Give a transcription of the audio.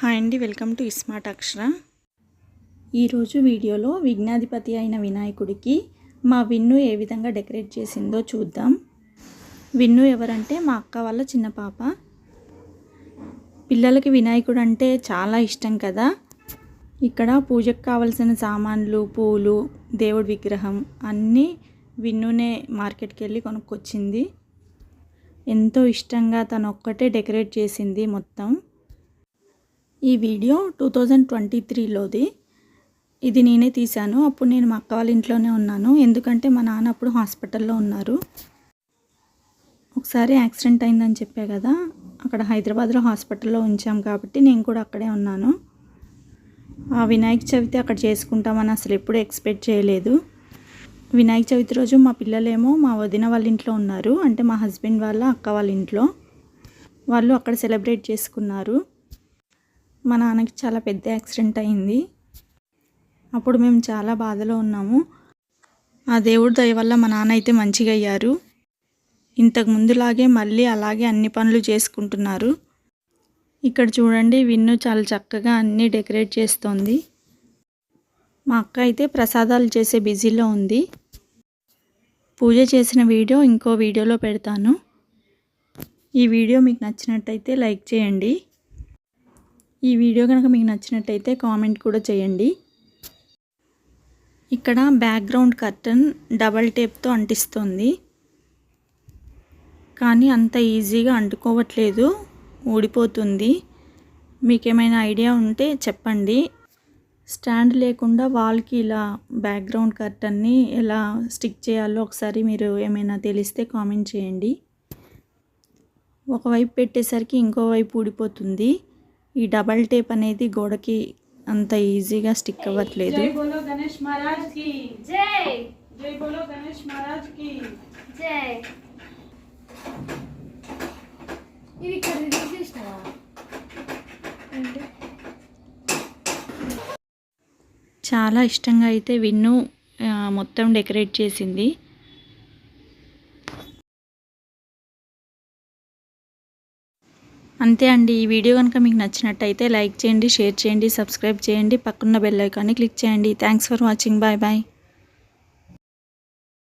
Hi అండి welcome to smart అక్షర. ఈరోజు వీడియోలో విఘ్నాధిపతి అయిన వినాయకుడికి మా విన్ను ఏ విధంగా డెకరేట్ చేసిందో చూద్దాం. విన్ను ఎవరంటే మా అక్క వాళ్ళ చిన్న పాప. పిల్లలకి వినాయకుడు అంటే చాలా ఇష్టం కదా. ఇక్కడ పూజకు కావలసిన సామాన్లు పూలు దేవుడి విగ్రహం అన్నీ విన్నునే మార్కెట్కి వెళ్ళి కొనుక్కొచ్చింది. ఎంతో ఇష్టంగా తను ఒక్కటే డెకరేట్ చేసింది మొత్తం. ఈ వీడియో టూ థౌజండ్ ట్వంటీ త్రీలోది. ఇది నేనే తీశాను. అప్పుడు నేను మా అక్క వాళ్ళ ఇంట్లోనే ఉన్నాను. ఎందుకంటే మా నాన్న అప్పుడు హాస్పిటల్లో ఉన్నారు. ఒకసారి యాక్సిడెంట్ అయిందని చెప్పా కదా. అక్కడ హైదరాబాద్లో హాస్పిటల్లో ఉంచాం కాబట్టి నేను కూడా అక్కడే ఉన్నాను. ఆ వినాయక చవితి అక్కడ చేసుకుంటామని అసలు ఎప్పుడు ఎక్స్పెక్ట్ చేయలేదు. వినాయక చవితి రోజు మా పిల్లలేమో మా వదిన వాళ్ళ ఇంట్లో ఉన్నారు. అంటే మా హస్బెండ్ వాళ్ళ అక్క వాళ్ళ ఇంట్లో. వాళ్ళు అక్కడ సెలబ్రేట్ చేసుకున్నారు. మా నాన్నకి చాలా పెద్ద యాక్సిడెంట్ అయింది. అప్పుడు మేము చాలా బాధలో ఉన్నాము. ఆ దేవుడి దయ వల్ల మా నాన్న అయితే మంచిగా అయ్యారు. ఇంతకు ముందులాగే మళ్ళీ అలాగే అన్ని పనులు చేసుకుంటున్నారు. ఇక్కడ చూడండి విన్ను చాలా చక్కగా అన్నీ డెకరేట్ చేస్తోంది. మా అక్క అయితే ప్రసాదాలు చేసే బిజీలో ఉంది. పూజ చేసిన వీడియో ఇంకో వీడియోలో పెడతాను. ఈ వీడియో మీకు నచ్చినట్టయితే లైక్ చేయండి. ఈ వీడియో కనుక మీకు నచ్చినట్టయితే కామెంట్ కూడా చేయండి. ఇక్కడ బ్యాక్గ్రౌండ్ కర్టన్ డబల్ టేప్తో అంటిస్తుంది. కానీ అంత ఈజీగా అంటుకోవట్లేదు. ఊడిపోతుంది. మీకేమైనా ఐడియా ఉంటే చెప్పండి. స్టాండ్ లేకుండా వాల్కి ఇలా బ్యాక్గ్రౌండ్ కర్టన్ని ఎలా స్టిక్ చేయాలో ఒకసారి మీరు ఏమైనా తెలిస్తే కామెంట్ చేయండి. ఒకవైపు పెట్టేసరికి ఇంకోవైపు ఊడిపోతుంది. ఈ డబల్ టేప్ అనేది గోడకి అంత ఈజీగా స్టిక్ అవ్వట్లేదు. చాలా ఇష్టంగా అయితే విన్ను మొత్తం డెకరేట్ చేసింది. అంతే అండి. ఈ వీడియో కనుక మీకు నచ్చినట్టయితే లైక్ చేయండి షేర్ చేయండి సబ్స్క్రైబ్ చేయండి పక్కన్న బెల్ ఐకాన్ని క్లిక్ చేయండి. Thanks for watching. Bye bye.